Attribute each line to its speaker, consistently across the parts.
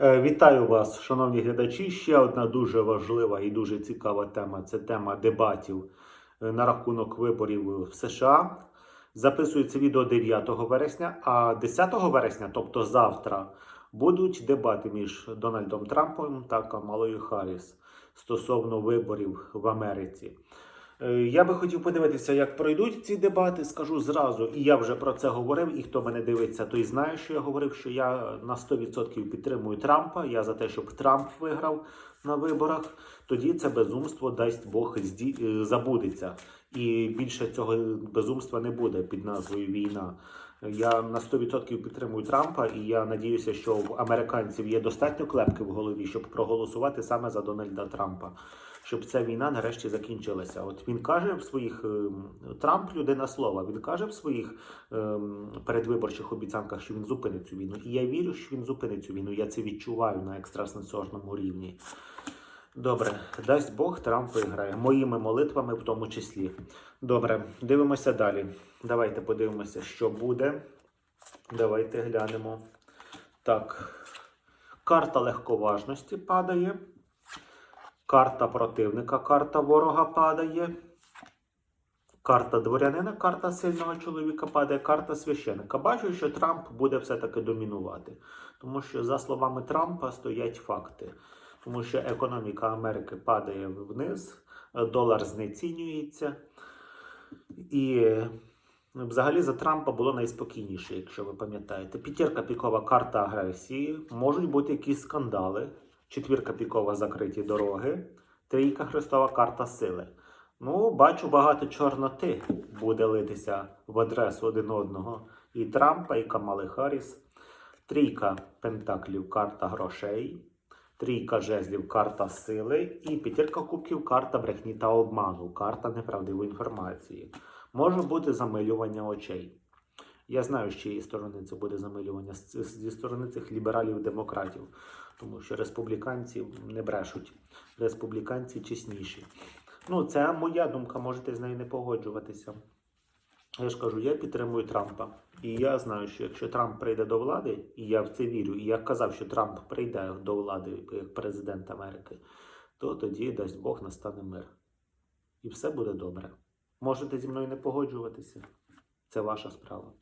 Speaker 1: Е, Вітаю вас, шановні глядачі. Ще одна дуже важлива і дуже цікава тема це тема дебатів е, на рахунок виборів в США. Записується відео 9 вересня, а 10 вересня, тобто завтра, будуть дебати між Дональдом Трампом та Камалою Харріс стосовно виборів в Америці. Е, Я би хотів подивитися, як пройдуть ці дебати. Скажу зразу, і я вже про це говорив. І хто мене дивиться, той знає, що я говорив, що я на 100% підтримую Трампа. Я за те, щоб Трамп виграв на виборах. Тоді це безумство дасть Бог е, забудеться. І більше цього безумства не буде під назвою війна. Я на 100% підтримую Трампа, і я надіюся, що в американців є достатньо клепки в голові, щоб проголосувати саме за Дональда Трампа щоб ця війна нарешті закінчилася. От він каже в своїх ем, Трамп людина слова. Він каже в своїх ем, передвиборчих обіцянках, що він зупинить цю війну. І я вірю, що він зупинить цю війну. Я це відчуваю на екстрасенсорному рівні. Добре, дасть Бог, Трамп виграє. Моїми молитвами в тому числі. Добре, дивимося далі. Давайте подивимося, що буде. Давайте глянемо. Так, карта легковажності падає. Карта противника, карта ворога падає. Карта дворянина, карта сильного чоловіка падає, карта священика. Бачу, що Трамп буде все-таки домінувати. Тому що, за словами Трампа, стоять факти. Тому що економіка Америки падає вниз, долар знецінюється. І взагалі за Трампа було найспокійніше, якщо ви пам'ятаєте. П'ятірка пікова карта агресії, можуть бути якісь скандали. Четвірка пікова закриті дороги, трійка хрестова карта сили. Ну, бачу, багато чорноти буде литися в адресу один одного. І Трампа, і Камали Харріс. Трійка пентаклів карта грошей, трійка жезлів карта сили, і п'ятірка кубків карта брехні та обману, карта неправдивої інформації. Може бути замилювання очей. Я знаю, з чиєї сторони це буде замилювання зі сторони цих лібералів-демократів, тому що республіканці не брешуть. Республіканці чесніші. Ну, це моя думка, можете з нею не погоджуватися. Я ж кажу, я підтримую Трампа. І я знаю, що якщо Трамп прийде до влади, і я в це вірю, і я казав, що Трамп прийде до влади як президент Америки, то тоді дасть Бог настане мир. І все буде добре. Можете зі мною не погоджуватися. Це ваша справа.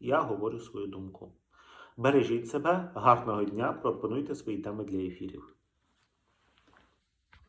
Speaker 1: Я говорю свою думку. Бережіть себе, гарного дня, пропонуйте свої теми для ефірів.